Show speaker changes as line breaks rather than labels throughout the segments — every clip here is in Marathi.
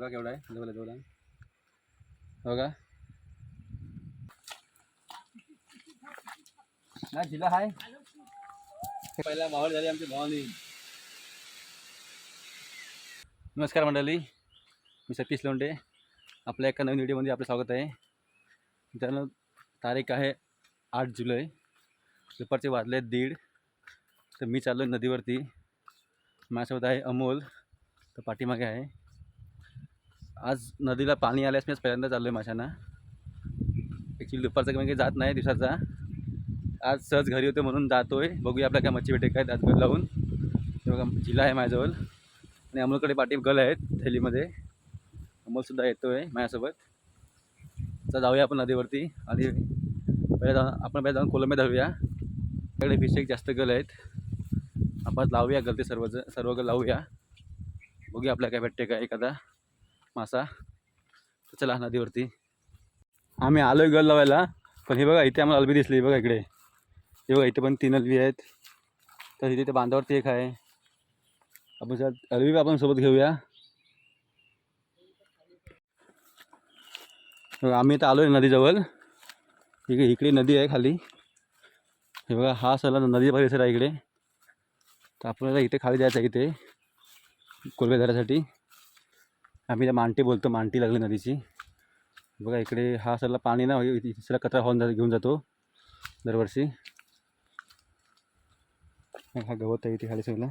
बघा केवढा आहे. जवळ जवळ बघा हो ना जिला हाय. पहिला मावळ झाली आमची भावनी नमस्कार मंडळी. मी सतीश लोंडे आपल्या एका नवीन व्हिडिओमध्ये आपलं स्वागत आहे. मित्रांनो तारीख आहे आठ जुलै. दुपारचे वाजले दीड. तर मी चाललो आहे नदीवरती. माझ्यासोबत आहे अमोल. तर पाठीमागे आहे. आज नदीला पाणी आल्यास मीच पहिल्यांदा चाललो आहे माशांना. ॲक्च्युली दुपारचा काही जात नाही दिवसाचा. आज सहज घरी होतो म्हणून जातो आहे बघूया आपल्या काय मच्छी भेटे काय त्यात गल लावून. बघा जिला आहे माझ्याजवळ. आणि अमोलकडे पाठी गल आहेत थैलीमध्ये. अमोलसुद्धा येतो आहे माझ्यासोबत. तर जाऊया आपण नदीवरती. आणि पहिल्या जाऊन आपण पहिल्या जाऊन कोलंबे धावूया तिकडे फिशेक जास्त गल आहेत. आपण लावूया गल ते सर्व सर्व गल लावूया. बघूया आपल्या काय भेटते का एखादा. मासा. तर चला नदीवरती. आम्ही आलो आहे गल लावायला पण हे बघा इथे आम्हाला अलबी दिसली बघा इकडे. हे बघा इथे पण तीन अलबी आहेत. तर इथे ते बांधावरती एक आहे. आपण सर अलबी आपण सोबत घेऊया. आम्ही इथं आलो आहे नदीजवळ. इकडे इकडे नदी आहे खाली. हे बघा हा सला नदी परिसर आहे इकडे. तर आपल्याला इथे खाली जायचं आहे इथे कोलबे धरासाठी आम्ही त्या मांटी बोलतो मांटी लागली नदीची. बघा इकडे हा सरला पाणी ना तिसरा कचरा होऊन जा घेऊन जातो दरवर्षी. हा गवत आहे इथे खाली सगळं.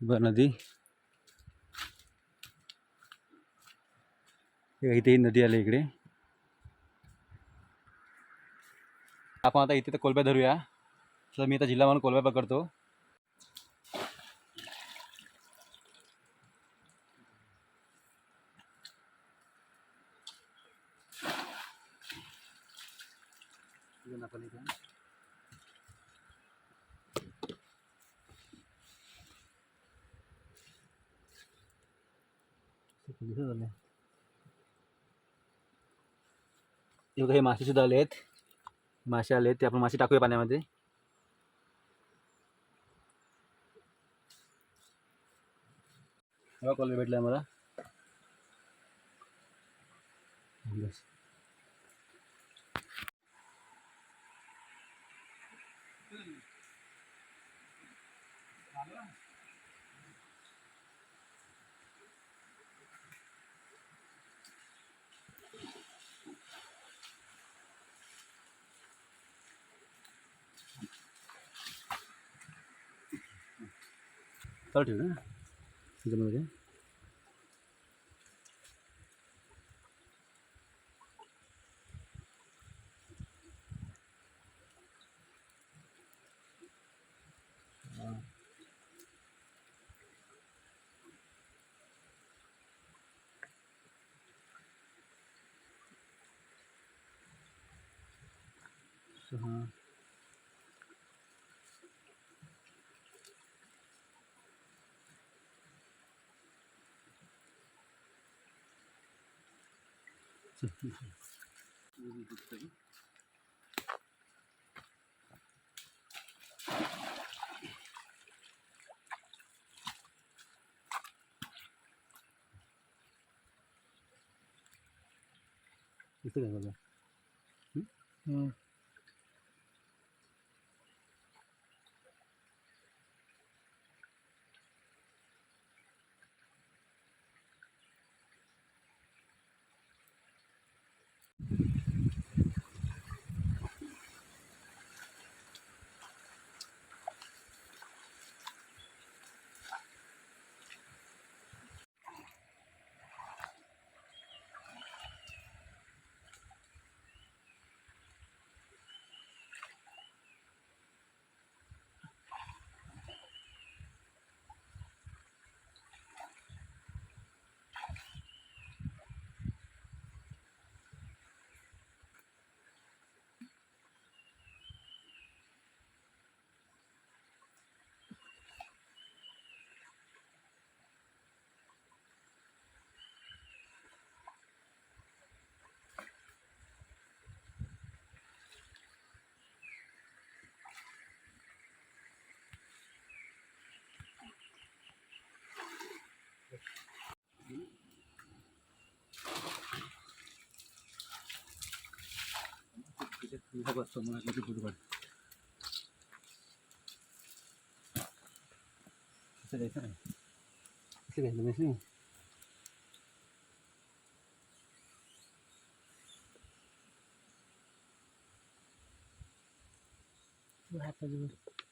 बरं नदी. इथे नदी आली इकडे. आपण आता इथे तर कोलब्या धरूया. तर मी आता जिल्हा म्हणून कोलब्या पकडतो. हे बघा, हे मासेसुद्धा आले आहेत. मासे आले आहेत ते आपण मासे टाकूया पाण्यामध्ये. कॉल भेटला मला. बघा कोलबे भेटले आम्हाला बस चालू ठेव ना त्याच्यामध्ये हां इथं काय बघा बसतो मग किती फुटबॉल असं द्यायचं नाही असं घ्यायचं नाही गेले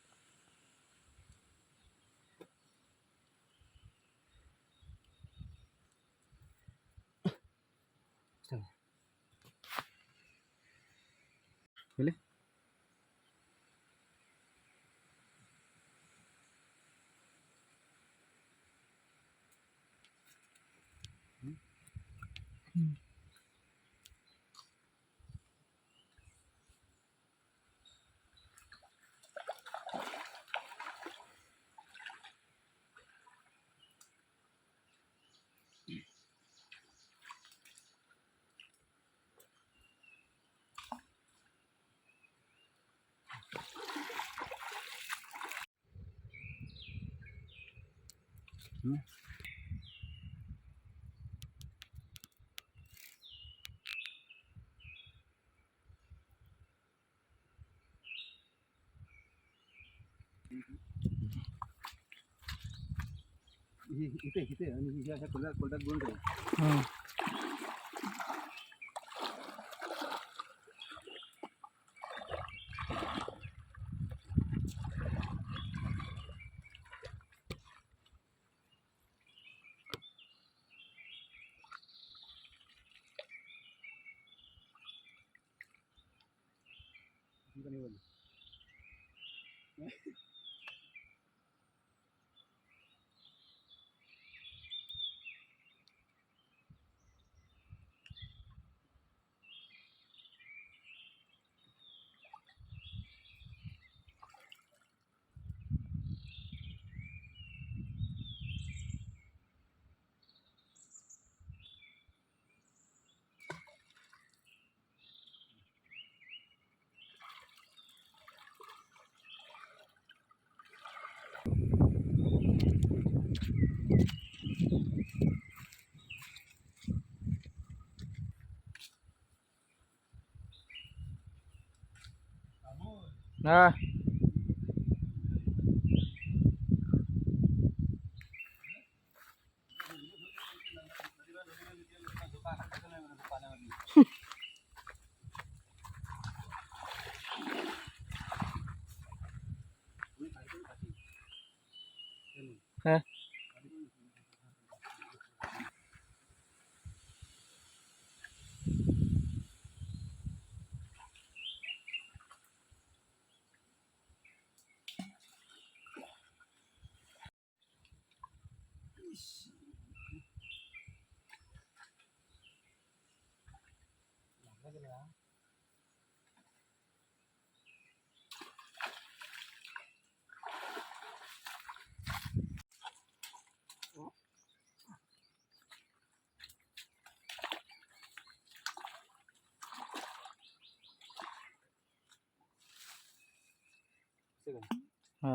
इथे इथे आणि हे अशा कोलतात कोलतात
हा हा
असं का?
हा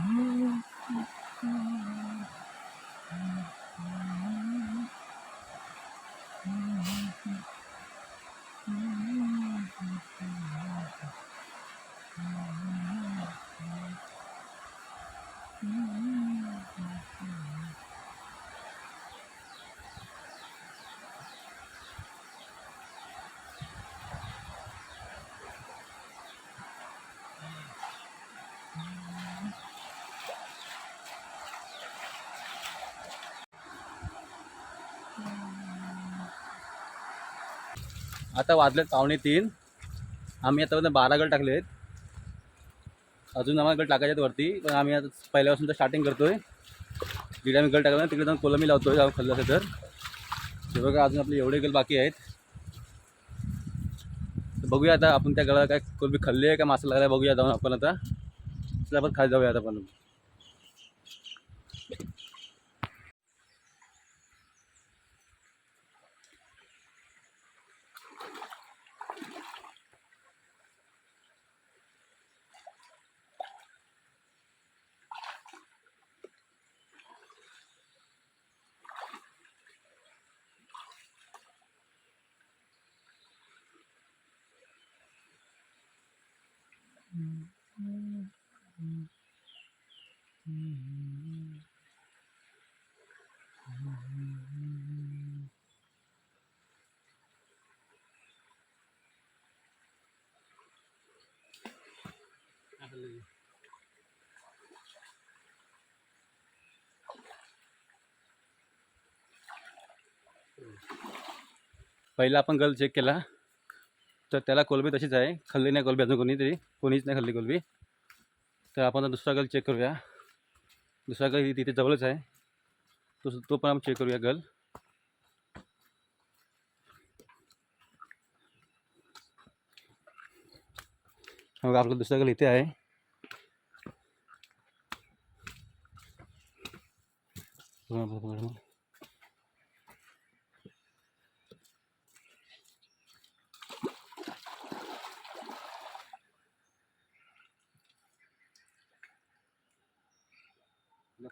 Mm.
आता वाजलेत पावणे तीन. आम्ही आतापर्यंत बारा गट टाकले आहेत अजून आम्हाला गट टाकायचे आहेत वरती पण आम्ही आता पहिल्यापासून तर स्टार्टिंग करतोय. जिकडे आम्ही गट टाकला तिकडे जाऊन कोलमी लावतो आहे खाल्लं असेल तर. ते बघा अजून आपले एवढे गल बाकी आहेत. तर बघूया आता आपण त्या गळाला काय कोलबी खाल्ली आहे का मासा लागला आहे बघूया जाऊन आपण आता. चला आपण खाली जाऊया आता आपण. पहिला आपण गल चेक केला तर त्याला कोलबी तशीच आहे. खाल्ली नाही कोलबी अजून कोणी तरी कोणीच नाही खाल्ली कोलबी. तर आपण आता दुसरा गल चेक करूया. दुसरा गल ही तिथे जवळच आहे. तो तो पण आपण चेक करूया गल मग आपलं दुसरा गल इथे आहे. बघा, बघा,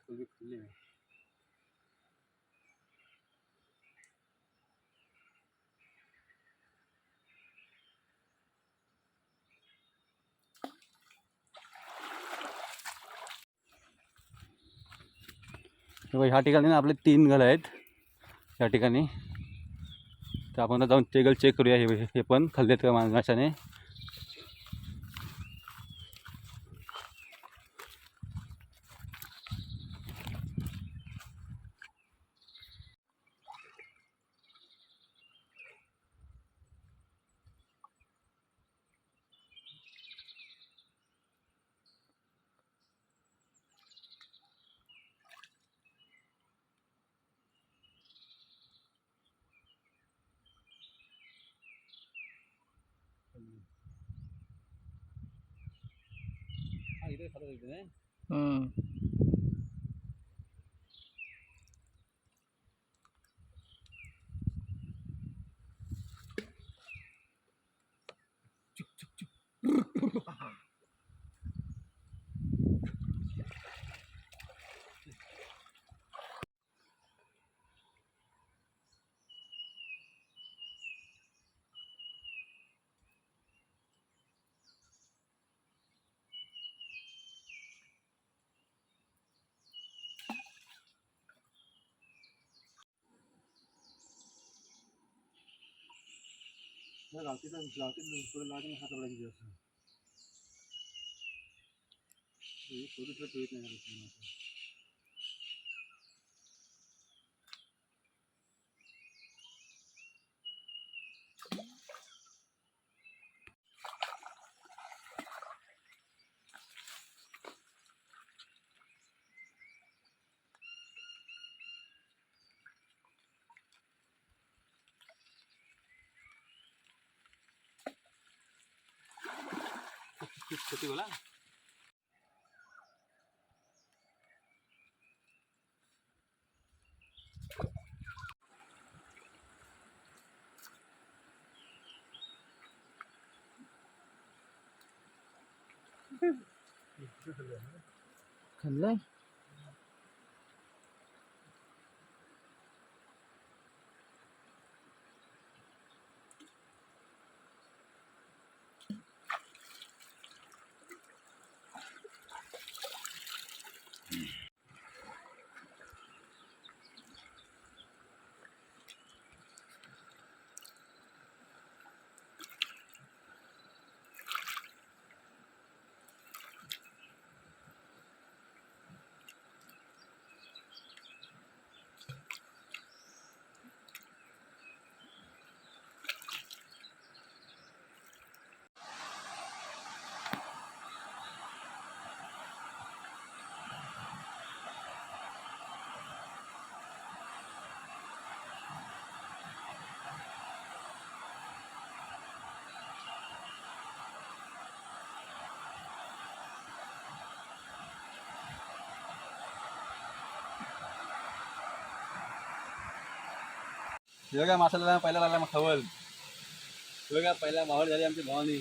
बघा, खाल्ली ह्या ठिकाणी ना आपले तीन गल आहेत. या ठिकाणी. तर आपण जाऊन ते गल चेक करूया. हे हे पण खाल्लेत का माणसाने? माशाने नाही, गावठी तर- गावठी थोडं लावते ना हात लावायची जास्त. हे थोडी थोडी ठेवत नाही ना कसं नाही. किती बोला
खाल्लंय
हे बघा मासाला पहिला लागला मग खवल. हे पहिला मावळ झाली आमची भावानी.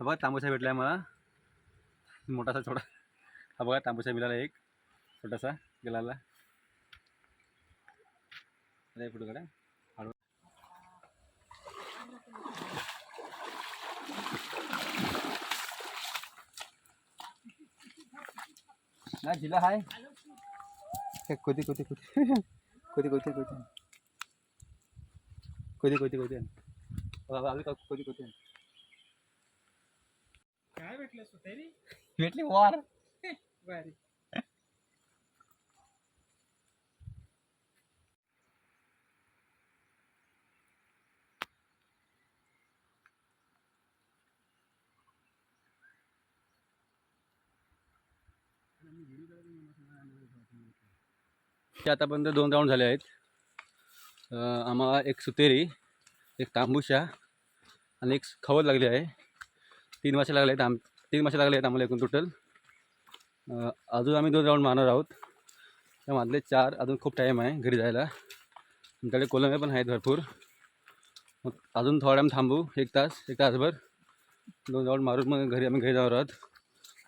बघा तांबूसा भेटलाय मला. मोठासा छोटा. हा बघा तांबूसा मिळाला एक छोटासा गेलाला अरे फोटो काढा. ना जिला हाय. हे कोती कोती कोती कोती कोती कोती कोती कोती कोती बाबा कोती कोती
काय भेटलं सुतारी
भेटली वार.
भारी.
ते आतापर्यंत दोन राऊंड झाले आहेत. अं, आम्हाला एक सुतेरी एक तांबूशा आणि एक खवत लागली आहे. तीन मासे लागले आहेत आम तीन मासे लागले आहेत आम्हाला एकूण टोटल अजून आम्ही दोन राऊंड मारणार आहोत. त्यामधले चार अजून खूप टाईम आहे घरी जायला. आमच्याकडे कोलंबे पण आहेत भरपूर. मग अजून थोडा आम्ही थांबू एक तास एक तासभर. दोन राऊंड मारून मग घरी आम्ही घरी जाणार आहोत.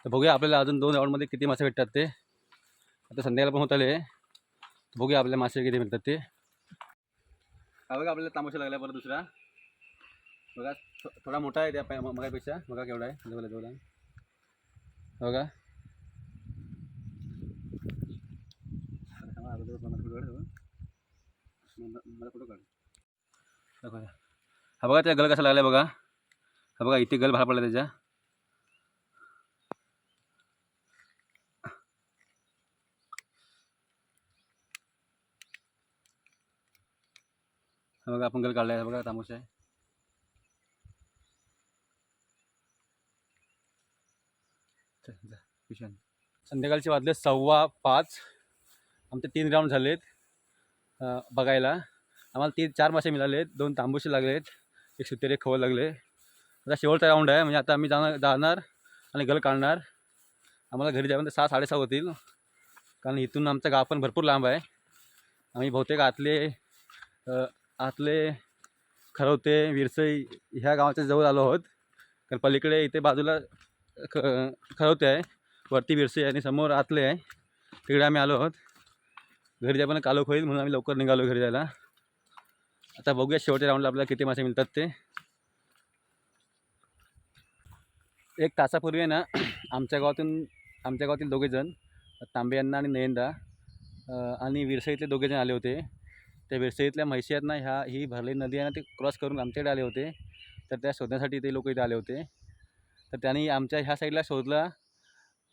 तर बघूया आपल्याला अजून दोन राऊंडमध्ये किती मासे भेटतात ते. आता संध्याकाळ पण होत आले बघूया आपल्या मासे किती भेटतात ते. बघा आपल्याला तांबूशा लागला बरं दुसरा. बघा थोडा मोठा आहे त्या मगापेक्षा. बघा केवढा आहे. जवळ जवळ बघा. अगोदर मला हा बघा त्या गल कसा लागला बघा. हा बघा इथे गल बाहेर पडला त्याच्या. हा बघा आपण गल काढला आहे बघा तामोशा आहे चल, किशन संध्याकाळचे वाजले सव्वा पाच. आमचे तीन राऊंड झालेत. बघायला. आम्हाला तीन चार मासे मिळालेत. दोन तांबूसे लागलेत. एक सुतेरे खवं लागले. आता शेवटचा राऊंड आहे. म्हणजे आता आम्ही जाणार जाणार आणि गल काढणार. आम्हाला घरी जाऊन सहा साडेसहा होतील. कारण इथून आमचं गाव पण भरपूर लांब आहे. आम्ही बहुतेक आतले आतले खरवते विरसई ह्या गावाच्या जवळ आलो आहोत. कारण पलीकडे इथे बाजूला ख खरवते आहे. वरती विरसई आणि समोर आतले आहे. तिकडे आम्ही आलो आहोत. घरी जाय पण कालोख होईल म्हणून आम्ही लवकर निघालो घरी जायला. आता बघूया शेवटच्या राऊंडला आपल्याला किती मासे मिळतात ते. एक तासापूर्वी आहे ना आमच्या गावातून आमच्या गावातील दोघेजण तांबे आणि नयंदा आणि विरसईतले दोघेजण आले होते. त्या विरसईतल्या म्हैशी आहेत ना ह्या ही भरलेली नदी आहे ना ते क्रॉस करून आमच्याकडे आले होते. तर त्या शोधण्यासाठी ते लोक इथे आले होते. तर त्यांनी आमच्या ह्या साईडला शोधला.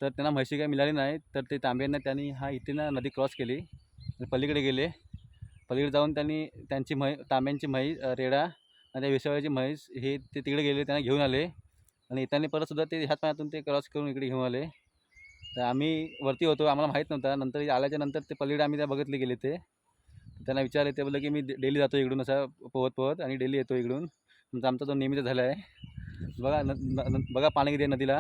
तर त्यांना म्हैशी काय मिळाली नाही. तर ते तांब्यांना त्यांनी हा इथे ना नदी क्रॉस केली. आणि पलीकडे गेले. पलीकडे जाऊन त्यांनी त्यांची म्है तांब्यांची म्हैस रेडा आणि त्या विसवाची म्हैस हे ते तिकडे गेले त्यांना घेऊन आले. आणि येताना परतसुद्धा ते ह्याच पाण्यातून ते क्रॉस करून इकडे घेऊन आले. तर आम्ही वरती होतो आम्हाला माहीत नव्हतं. नंतर आल्याच्यानंतर ते पलीकडे आम्ही त्या बघितले गेले ते. त्यांना विचारले ते बोललं की मी डेली जातो इकडून असा पोहत पोहत आणि डेली येतो इकडून. आमचा तो नेहमीचा झाला आहे. बघा न, बघा पाणी किती नदीला.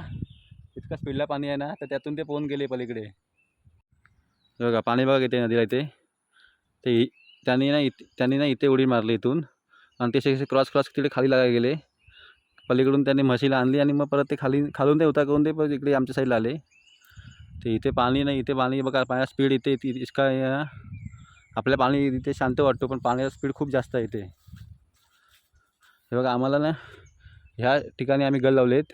इतका स्पीडला पाणी आहे ना तर त्यातून ते पोहून गेले पलीकडे. बघा पाणी बघा येते नदीला इथे. ते त्यांनी ना इथे त्यांनी ना इथे उडी मारली इथून. आणि ते असे क्रॉस क्रॉस तिकडे खाली लागायला गेले. पलीकडून त्यांनी म्हशीला आणली आणि मग परत ते खाली खालून ते उतार करून ते परत इकडे आमच्या साईडला आले. ते इथे पाणी नाही इथे पाणी बघा पाण्याचा स्पीड इथे इतका ना. आपल्या पाणी इथे शांत वाटतो पण पाण्याचा स्पीड खूप जास्त आहे इथे. हे बघा आम्हाला ना ह्या ठिकाणी आम्ही गल लावलेत.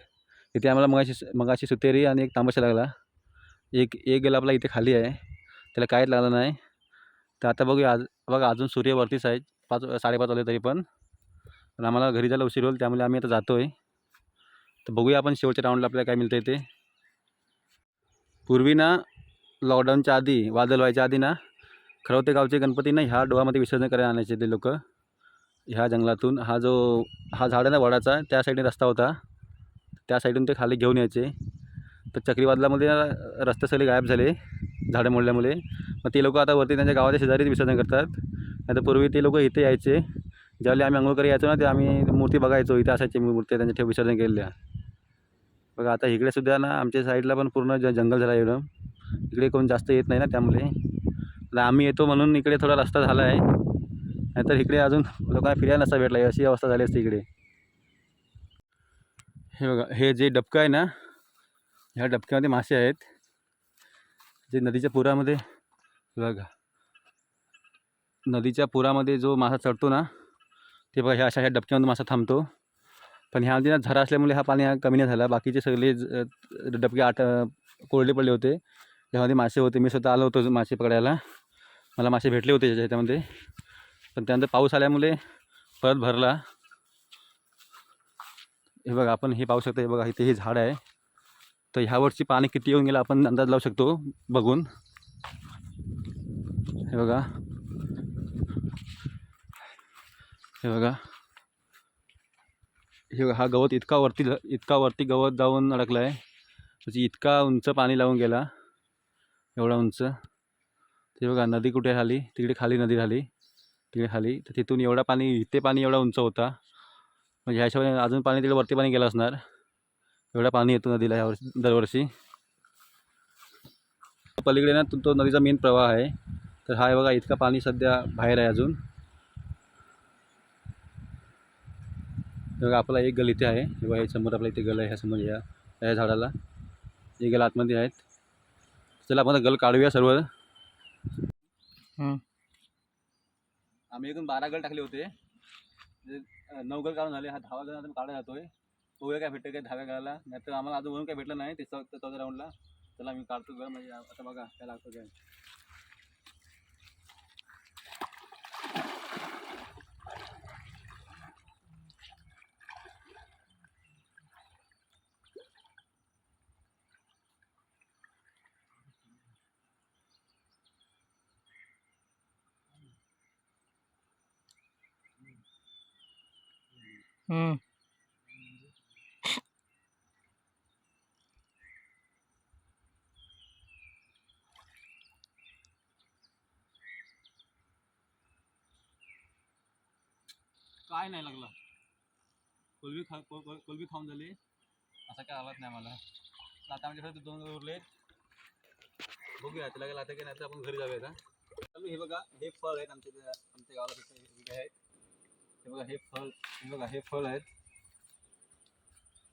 इथे आम्हाला मगाशी मगाशी सुतेरी आणि एक तांबाशा लागला. एक एक गेला आपला इथे खाली आहे. त्याला काहीच लागलं नाही. तर आता बघूया आज बघा अजून सूर्य वरतीच आहे. पाच साडेपाच वाजले तरी पण. पण आम्हाला घरी जायला उशीर होईल त्यामुळे आम्ही आता जातो आहे तर बघूया आपण शेवटच्या राऊंडला आपल्याला काय मिळतं ते. पूर्वी ना लॉकडाऊनच्या आधी वादळ व्हायच्या आधी ना खरवते गावचे गणपती ना ह्या डोहामध्ये विसर्जन करायला आणायचे ते लोक. ह्या जंगलातून. हा जो हा झाड आहे ना वडाचा त्या साईडने रस्ता होता. त्या साईडून ते खाली घेऊन यायचे. तर चक्रीवादलामध्ये रस्ते सगळे गायब झाले झाडं मोडल्यामुळे. मग ते लोक आता वरती त्यांच्या गावाच्या शेजारीच विसर्जन करतात. नाहीतर पूर्वी ते लोक इथे यायचे. ज्यावेळी आम्ही अंघोळ यायचो ना ते आम्ही मूर्ती बघायचो. इथे असायची मूर्ती त्यांच्या ठेव विसर्जन केलेल्या. बघा आता इकडेसुद्धा ना आमच्या साईडला पण पूर्ण ज जंगल झालं एवढं. इकडे कोण जास्त येत नाही ना त्यामुळे. आम्ही येतो म्हणून इकडे थोडा रस्ता झाला आहे. नाहीतर इकडे अजून लोकांना फिरायला नसता भेटला अशी अवस्था झाली असते इकडे. हे बघा हे जे डबकं आहे ना ह्या डबक्यामध्ये मासे आहेत. जे नदीच्या पुरामध्ये बघा. नदीच्या पुरामध्ये जो मासा चढतो ना ते बघा ह्या अशा ह्या डबक्यामध्ये मासा थांबतो. पण ह्यामध्ये ना झरा असल्यामुळे हा पाणी हा कमी नाही झाला. बाकीचे सगळे ज- डबके आट कोरडे पडले होते. त्यामध्ये मासे होते. मी स्वतः आलो होतो मासे पकडायला. मला मासे भेटले होते त्याच्या ह्याच्यामध्ये. पण त्यानंतर पाऊस आल्यामुळे परत भरला. हे बघा आपण हे पाहू शकतो हे बघा इथे हे झाड आहे. तर ह्यावरची पाणी किती येऊन गेलं आपण अंदाज लावू शकतो बघून. हे बघा. हे बघा. हे बघा, हा गवत इतका वरती इतका वरती गवत जाऊन अडकला आहे म्हणजे इतका उंच पाणी लावून गेला. एवढा उंच. ते बघा नदी कुठे झाली? तिकडे खाली नदी झाली. तिकडे खाली. तर तिथून एवढा पाणी इथे पाणी एवढा उंच होता. म्हणजे ह्या हिशोबाने अजून पाणी तिकडे वरती पाणी गेलं असणार. एवढा पाणी येतो नदीला ह्या वर्षी दरवर्षी. पलीकडे ना तो तो नदीचा मेन प्रवाह आहे. तर हा बघा इतका पाणी सध्या बाहेर आहे अजून. बघा आपला एक गल इथे आहे. बघा हे समोर आपला इथे गल आहे ह्या समोर या ह्या झाडाला. हे गल आतमध्ये आहेत. चला आपण गल काढूया सर्व. आम्ही एकूण बारा गल टाकले होते. म्हणजे, काढून झाले. हा दहावा गण आता काढा जातोय. बघूया काय भेटतं काय दहाव्या गळाला? नाही तर आम्हाला अजून वरून काय भेटलं नाही ते चौ चौथ्या राऊंडला चला मी काढतो गळ म्हणजे आता बघा काय लागतो काय
हम्म।
काय नाही लागला. कोलबी खा को- को- कोलबी खाऊन झाली. असा काय आलाच नाही मला. आता आमच्याकडे दोन उरले बघूया, त्याला काय लागतं की नाही आपण घरी जाऊया आता चालू, हे बघा, हे फळ आहेत आमच्या आमच्या गावाला आहेत. हे बघा हे फळ हे बघा हे फळ आहेत.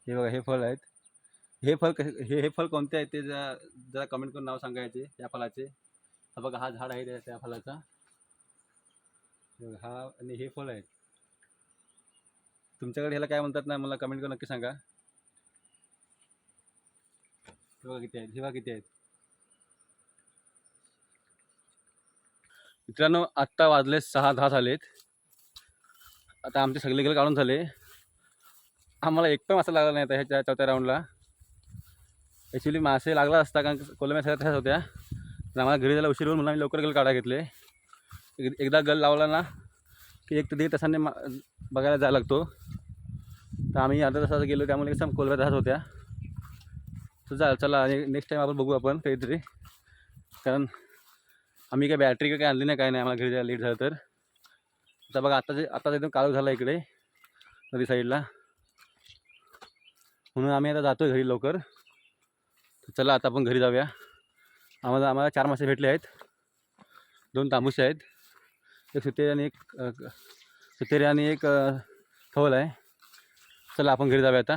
हे बघा हे फळ आहेत. हे फळ हे हे फळ कोणते आहेत ते जरा जरा कमेंट करून नाव सांगायचे त्या फळाचे. हा बघा हा झाड आहे त्या फळाचा. हे बघा, हा आणि हे फळ आहेत. तुमच्याकडे ह्याला काय म्हणतात ना मला कमेंट करून नक्की सांगा. हे बघा किती आहेत हे बघा किती आहेत. मित्रांनो आत्ता वाजले सहा दहा झालेत. आता आमचे सगळे गेले काढून झाले. आम्हाला एक पण मासा लागला नाही आता ह्याच्या चौथ्या राऊंडला ॲक्च्युली मासे लागला असता कारण कोलम्या सगळ्या तशाच होत्या. तर आम्हाला घरी जायला उशीर होऊन म्हणून आम्ही लवकर गल काढा घेतले. एक एकदा गल लावला ना की एक ते दीड तासाने मा बघायला जायला लागतो. तर आम्ही अर्धा तासात गेलो त्यामुळे कसं कोलव्या तसाच होत्या. तर जा चला नेक्स्ट टाईम आपण बघू आपण काहीतरी. कारण आम्ही काय बॅटरी काय आणली नाही काय नाही आम्हाला घरी जायला लेट झालं तर. आता बघा आता जे आता एकदम काळू झाला इकडे नदी साईडला. म्हणून आम्ही आता जातो घरी लवकर. चला आता आपण घरी जाऊया. आम्हाला आम्हाला चार मासे भेटले आहेत. दोन तांबूसे आहेत. एक सुतेरी आणि एक सुतेरी आणि एक अ, खवल आहे. चला आपण घरी जाऊया आता.